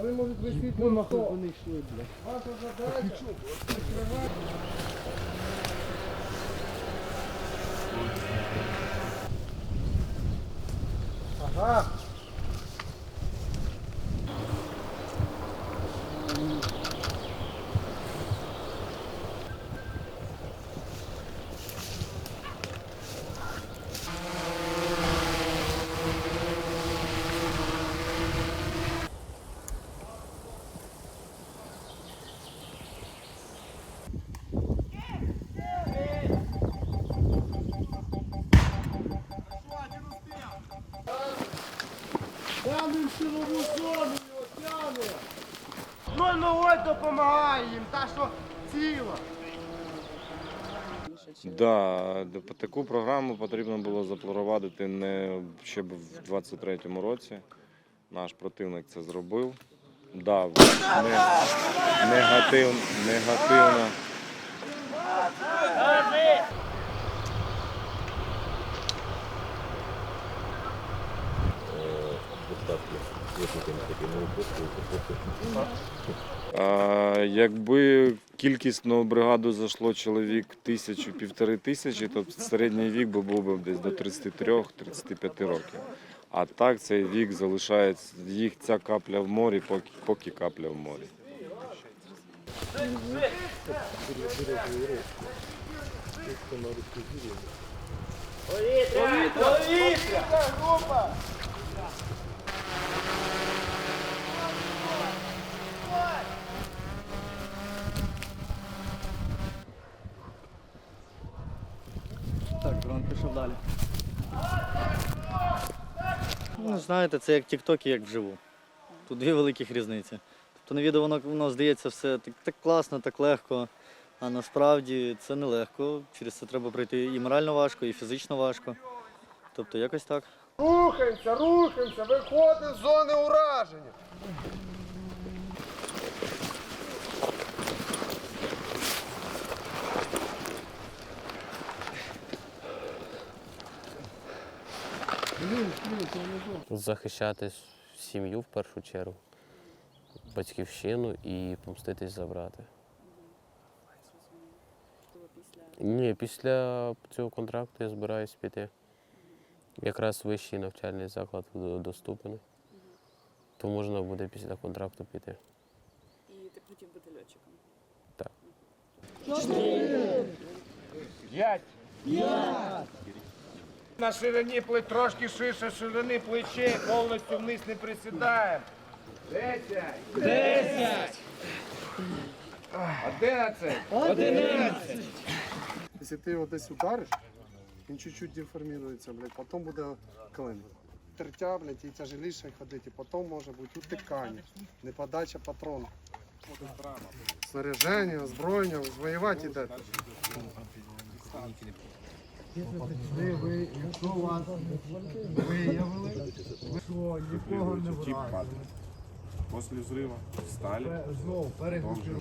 Вони можуть висіти Ну на нахуй вони йшли, блядь. Ваша задача. Ага. Тянем силову зону його, тянем. Ну, ну ось допомагає їм, та що ціла. Да, по- таку програму потрібно було запровадити не ще б в 23-му році. Наш противник це зробив. Да, не, негатив, негативно. А, якби кількісно бригаду зайшло чоловік тисячу, півтори тисячі, то середній вік би був би десь до 33-35 років. А так цей вік залишається, їх ця капля в морі, поки, поки капля в морі. Так, дрон пішов далі. Ну, знаєте, це як тік-ток і як вживу. Тут дві великих різниці. Тобто на відео воно, воно здається все так, так класно, так легко. А насправді це нелегко. Через це треба пройти і морально важко, і фізично важко. Тобто якось так. Рухаємося, рухаємося, виходимо з зони ураження. Захищати сім'ю в першу чергу, батьківщину і помститись за брата. Ні, після цього контракту я збираюсь піти. Якраз вищий навчальний заклад доступний. То можна буде після контракту піти. І ти хотів бути льотчиком. Так. П'ять. На ширині плеч, трошки ширше ширини плечей, повністю вниз не присідаємо. Десять. Десять. Одинадцять. Якщо ти його десь удариш, він чуть-чуть деформується, блядь, потім буде клин. Тертя, блядь, і тяжеліше ходити, потім може бути утикання, неподача патрону. Снаряження, озброєння, воювати йдете. Ви, виявили, ви що, нікого не вразили. После взрыва встали. Знову перегрупіруємо.